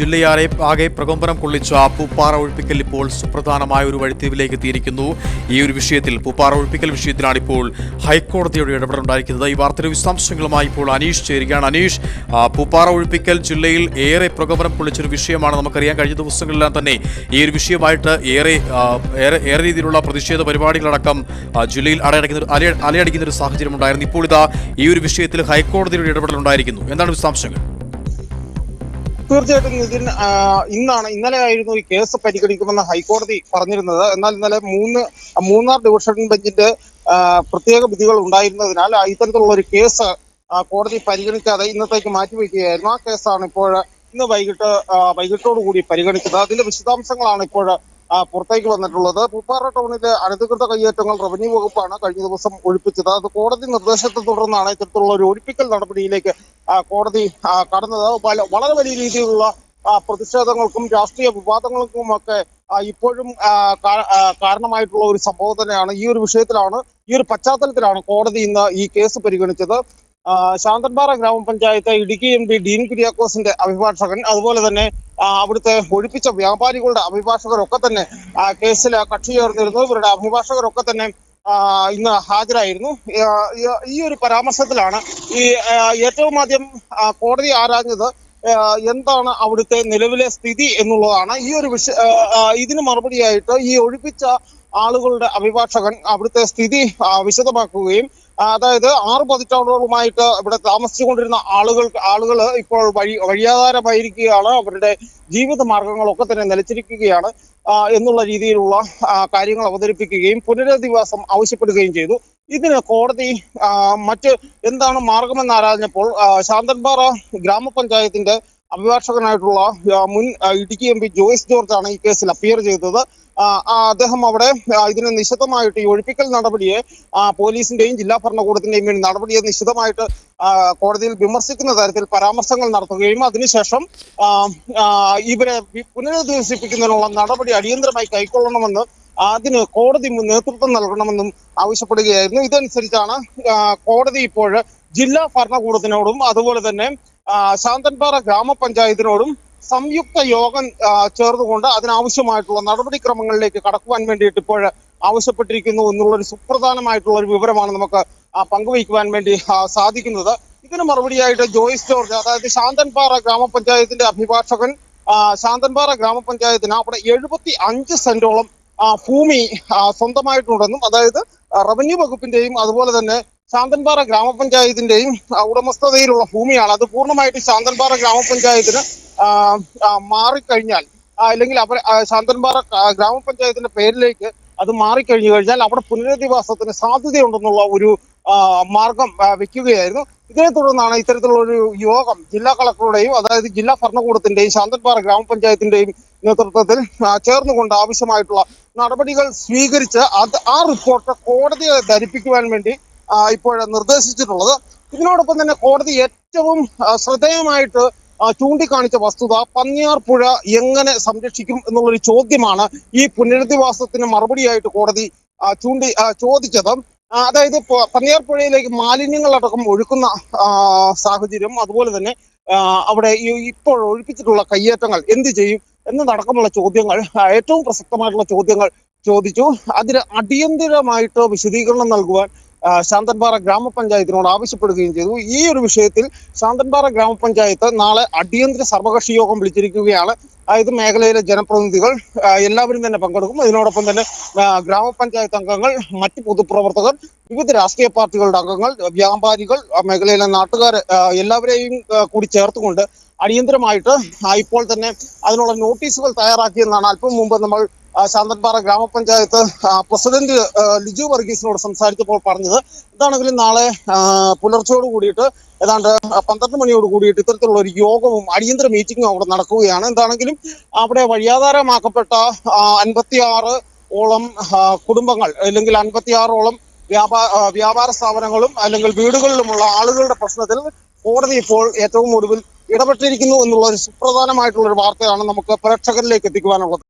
ജില്ലയാരെ ആകെ പ്രകമ്പനം കൊള്ളിച്ച പൂപ്പാറ ഒഴിപ്പിക്കൽ ഇപ്പോൾ സുപ്രധാനമായ ഒരു വഴിത്തിരിവിലേക്ക് എത്തിയിരിക്കുന്നു. ഈ ഒരു വിഷയത്തിൽ പൂപ്പാറ ഒഴിപ്പിക്കൽ വിഷയത്തിലാണ് ഇപ്പോൾ ഹൈക്കോടതിയുടെ ഇടപെടലുണ്ടായിരിക്കുന്നത് ഈ വാർത്തയുടെ വിശദാംശങ്ങളുമായി ഇപ്പോൾ അനീഷ് ചേരുകയാണ്. അനീഷ് പൂപ്പാറ ഒഴിപ്പിക്കൽ ജില്ലയിൽ ഏറെ പ്രകമ്പനം കൊള്ളിച്ചൊരു വിഷയമാണ് നമുക്കറിയാം. കഴിഞ്ഞ ദിവസങ്ങളിലെല്ലാം തന്നെ ഈ ഒരു വിഷയമായിട്ട് ഏറെ ഏറെ രീതിയിലുള്ള പ്രതിഷേധ പരിപാടികളടക്കം ജില്ലയിൽ അടയടക്കുന്ന അലയടിക്കുന്ന ഒരു സാഹചര്യം ഉണ്ടായിരുന്നു ഇപ്പോൾ ഇതാ ഈ ഒരു വിഷയത്തിൽ ഹൈക്കോടതിയുടെ ഇടപെടലുണ്ടായിരിക്കുന്നു എന്താണ് വിശദാംശങ്ങൾ? തീർച്ചയായിട്ടും നിതിൻ ഇന്നാണ് ഇന്നലെ ആയിരുന്നു ഈ കേസ് പരിഗണിക്കുമെന്ന് ഹൈക്കോടതി പറഞ്ഞിരുന്നത്. എന്നാൽ ഇന്നലെ മൂന്ന് മൂന്നാർ ഡിവിഷൻ ബെഞ്ചിന്റെ പ്രത്യേക വിധികൾ ഉണ്ടായിരുന്നതിനാൽ ഇത്തരത്തിലുള്ള ഒരു കേസ് കോടതി പരിഗണിക്കാതെ ഇന്നത്തേക്ക് മാറ്റിവെക്കുകയായിരുന്നു. ആ കേസാണ് ഇപ്പോൾ ഇന്ന് വൈകിട്ട് വൈകിട്ടോടുകൂടി വൈകിട്ടോടു കൂടി പരിഗണിക്കുന്നത്. അതിന്റെ വിശദാംശങ്ങളാണ് ഇപ്പോൾ പുറത്തേക്ക് വന്നിട്ടുള്ളത്. പൂപ്പാറ ടൗണിലെ അനധികൃത കയ്യേറ്റങ്ങൾ റവന്യൂ വകുപ്പാണ് കഴിഞ്ഞ ദിവസം ഒഴിപ്പിച്ചത്. അത് കോടതി നിർദ്ദേശത്തെ തുടർന്നാണ് ഇത്തരത്തിലുള്ള ഒരു ഒഴിപ്പിക്കൽ നടപടിയിലേക്ക് കോടതി കടന്നത്. വളരെ വലിയ രീതിയിലുള്ള പ്രതിഷേധങ്ങൾക്കും രാഷ്ട്രീയ വിവാദങ്ങൾക്കും ഒക്കെ ഇപ്പോഴും കാരണമായിട്ടുള്ള ഒരു സംഭവം തന്നെയാണ്. ഈ ഒരു വിഷയത്തിലാണ് ഈ ഒരു പശ്ചാത്തലത്തിലാണ് കോടതി ഇന്ന് ഈ കേസ് പരിഗണിച്ചത്. ശാന്തൻപാറ ഗ്രാമപഞ്ചായത്ത് ഇടുക്കി എം പി ഡീൻ കുര്യാക്കോസിന്റെ അഭിഭാഷകൻ അതുപോലെ തന്നെ അവിടുത്തെ ഒഴിപ്പിച്ച വ്യാപാരികളുടെ അഭിഭാഷകരൊക്കെ തന്നെ കേസിൽ കക്ഷി ചേർന്നിരുന്നു. ഇവരുടെ അഭിഭാഷകരൊക്കെ തന്നെ ഇന്ന് ഹാജരായിരുന്നു. ഈ- ഒരു പരാമർശത്തിലാണ് ഈ ഏറ്റവും ആദ്യം കോടതി ആരാഞ്ഞത് എന്താണ് അവിടുത്തെ നിലവിലെ സ്ഥിതി എന്നുള്ളതാണ്. ഈ ഒരു വിഷ ഇതിന് മറുപടിയായിട്ട് ഈ ഒഴിപ്പിച്ച ആളുകളുടെ അഭിഭാഷകൻ അവിടുത്തെ സ്ഥിതി വിശദമാക്കുകയും അതായത് ആറ് പതിറ്റാണ്ടുകളുമായിട്ട് ഇവിടെ താമസിച്ചുകൊണ്ടിരുന്ന ആളുകൾ ആളുകൾ ഇപ്പോൾ വഴി വഴിയാധാരമായിരിക്കുകയാണ്. അവരുടെ ജീവിത മാർഗങ്ങളൊക്കെ തന്നെ നിലച്ചിരിക്കുകയാണ് എന്നുള്ള രീതിയിലുള്ള കാര്യങ്ങൾ അവതരിപ്പിക്കുകയും പുനരധിവാസം ആവശ്യപ്പെടുകയും ചെയ്തു. ഇതിന് കോടതി മറ്റ് എന്താണ് മാർഗമെന്ന് ആരാഞ്ഞപ്പോൾ ശാന്തൻപാറ ഗ്രാമപഞ്ചായത്തിന്റെ അഭിഭാഷകനായിട്ടുള്ള മുൻ ഇടുക്കി എം പി ജോയ്സ് ജോർജ് ആണ് ഈ കേസിൽ അപ്പിയർ ചെയ്തത്. അദ്ദേഹം അവിടെ ഇതിനെ നിശിതമായിട്ട് ഈ ഒഴിപ്പിക്കൽ നടപടിയെ പോലീസിന്റെയും ജില്ലാ ഭരണകൂടത്തിന്റെയും വേണ്ടി നടപടിയെ നിശിതമായിട്ട് കോടതിയിൽ വിമർശിക്കുന്ന തരത്തിൽ പരാമർശങ്ങൾ നടത്തുകയും അതിനുശേഷം ഇവരെ പുനരധിവസിപ്പിക്കുന്നതിനുള്ള നടപടി അടിയന്തരമായി കൈക്കൊള്ളണമെന്ന് അതിന് കോടതി നേതൃത്വം നൽകണമെന്നും ആവശ്യപ്പെടുകയായിരുന്നു. ഇതനുസരിച്ചാണ് കോടതി ഇപ്പോൾ ജില്ലാ ഭരണകൂടത്തിനോടും അതുപോലെ തന്നെ ശാന്തൻപാറ ഗ്രാമപഞ്ചായത്തിനോടും സംയുക്ത യോഗം ചേർന്നുകൊണ്ട് അതിനാവശ്യമായിട്ടുള്ള നടപടിക്രമങ്ങളിലേക്ക് കടക്കുവാൻ വേണ്ടിയിട്ട് ഇപ്പോൾ ആവശ്യപ്പെട്ടിരിക്കുന്നു എന്നുള്ള ഒരു സുപ്രധാനമായിട്ടുള്ള ഒരു വിവരമാണ് നമുക്ക് പങ്കുവയ്ക്കുവാൻ വേണ്ടി സാധിക്കുന്നത്. ഇതിന് മറുപടിയായിട്ട് ജോയിസ് ജോർജ് അതായത് ശാന്തൻപാറ ഗ്രാമപഞ്ചായത്തിന്റെ അഭിഭാഷകൻ ശാന്തൻപാറ ഗ്രാമപഞ്ചായത്തിന് അവിടെ എഴുപത്തി അഞ്ച് സെന്റോളം ഭൂമി സ്വന്തമായിട്ടുണ്ടെന്നും അതായത് റവന്യൂ വകുപ്പിന്റെയും അതുപോലെ തന്നെ ശാന്തൻപാറ ഗ്രാമപഞ്ചായത്തിന്റെയും ഉടമസ്ഥതയിലുള്ള ഭൂമിയാണ്. അത് പൂർണമായിട്ട് ശാന്തൻപാറ ഗ്രാമപഞ്ചായത്തിന് മാറിക്കഴിഞ്ഞാൽ അല്ലെങ്കിൽ അവർ ശാന്തൻപാറ ഗ്രാമപഞ്ചായത്തിന്റെ പേരിലേക്ക് അത് മാറിക്കഴിഞ്ഞു കഴിഞ്ഞാൽ അവിടെ പുനരധിവാസത്തിന് സാധ്യതയുണ്ടെന്നുള്ള ഒരു മാർഗം വെക്കുകയായിരുന്നു. ഇതിനെ തുടർന്നാണ് ഇത്തരത്തിലുള്ള ഒരു യോഗം ജില്ലാ കളക്ടറുടെയും അതായത് ജില്ലാ ഭരണകൂടത്തിന്റെയും ശാന്തൻപാറ ഗ്രാമപഞ്ചായത്തിന്റെയും നേതൃത്വത്തിൽ ചേർന്നുകൊണ്ട് ആവശ്യമായിട്ടുള്ള നടപടികൾ സ്വീകരിച്ച് അത് ആ റിപ്പോർട്ട് കോടതിയെ ധരിപ്പിക്കുവാൻ വേണ്ടി ഇപ്പോൾ നിർദ്ദേശിച്ചിട്ടുള്ളത്. ഇതിനോടൊപ്പം തന്നെ കോടതി ഏറ്റവും ശ്രദ്ധേയമായിട്ട് ചൂണ്ടിക്കാണിച്ച വസ്തുത പന്നിയാർ പുഴ എങ്ങനെ സംരക്ഷിക്കും എന്നുള്ളൊരു ചോദ്യമാണ് ഈ പുനരധിവാസത്തിന് മറുപടിയായിട്ട് കോടതി ചൂണ്ടി ചോദിച്ചത്. അതായത് പന്നിയാർ പുഴയിലേക്ക് മാലിന്യങ്ങളടക്കം ഒഴുക്കുന്ന സാഹചര്യം അതുപോലെ തന്നെ അവിടെ ഇപ്പോൾ ഒഴിപ്പിച്ചിട്ടുള്ള കയ്യേറ്റങ്ങൾ എന്ത് ചെയ്യും എന്നതടക്കമുള്ള ചോദ്യങ്ങൾ ഏറ്റവും പ്രസക്തമായിട്ടുള്ള ചോദ്യങ്ങൾ ചോദിച്ചു. അതിന് അടിയന്തിരമായിട്ട് വിശദീകരണം നൽകുവാൻ ശാന്തൻപാറ ഗ്രാമപഞ്ചായത്തിനോട് ആവശ്യപ്പെടുകയും ചെയ്തു. ഈ ഒരു വിഷയത്തിൽ ശാന്തൻപാറ ഗ്രാമപഞ്ചായത്ത് നാളെ അടിയന്തര സർവകക്ഷി യോഗം വിളിച്ചിരിക്കുകയാണ്. അതായത് മേഖലയിലെ ജനപ്രതിനിധികൾ എല്ലാവരും തന്നെ പങ്കെടുക്കും. ഇതിനോടൊപ്പം തന്നെ ഗ്രാമപഞ്ചായത്ത് അംഗങ്ങൾ മറ്റ് പൊതുപ്രവർത്തകർ വിവിധ രാഷ്ട്രീയ പാർട്ടികളുടെ അംഗങ്ങൾ വ്യാപാരികൾ മേഖലയിലെ നാട്ടുകാർ എല്ലാവരെയും കൂടി ചേർത്തുകൊണ്ട് അടിയന്തരമായിട്ട് ഇപ്പോൾ തന്നെ അതിനുള്ള നോട്ടീസുകൾ തയ്യാറാക്കിയെന്നാണ് അല്പം മുമ്പ് നമ്മൾ ശാന്തൻപാറ ഗ്രാമപഞ്ചായത്ത് പ്രസിഡന്റ് ലിജു വർഗീസിനോട് സംസാരിച്ചപ്പോൾ പറഞ്ഞത് എന്താണെങ്കിലും നാളെ പുലർച്ചയോട് കൂടിയിട്ട് ഏതാണ്ട് പന്ത്രണ്ട് മണിയോട് കൂടിയിട്ട് ഇത്തരത്തിലുള്ള ഒരു യോഗവും അടിയന്തര മീറ്റിംഗും അവിടെ നടക്കുകയാണ്. എന്താണെങ്കിലും അവിടെ വഴിയാധാരമാക്കപ്പെട്ട അൻപത്തിയാറ് ഓളം കുടുംബങ്ങൾ അല്ലെങ്കിൽ അൻപത്തിയാറോളം വ്യാപാര വ്യാപാര സ്ഥാപനങ്ങളും അല്ലെങ്കിൽ വീടുകളിലുമുള്ള ആളുകളുടെ പ്രശ്നത്തിൽ കോടതി ഇപ്പോൾ ഏറ്റവും ഒടുവിൽ ഇടപെട്ടിരിക്കുന്നു എന്നുള്ള ഒരു സുപ്രധാനമായിട്ടുള്ള ഒരു വാർത്തയാണ് നമുക്ക് പ്രേക്ഷകരിലേക്ക് എത്തിക്കുവാനുള്ളത്.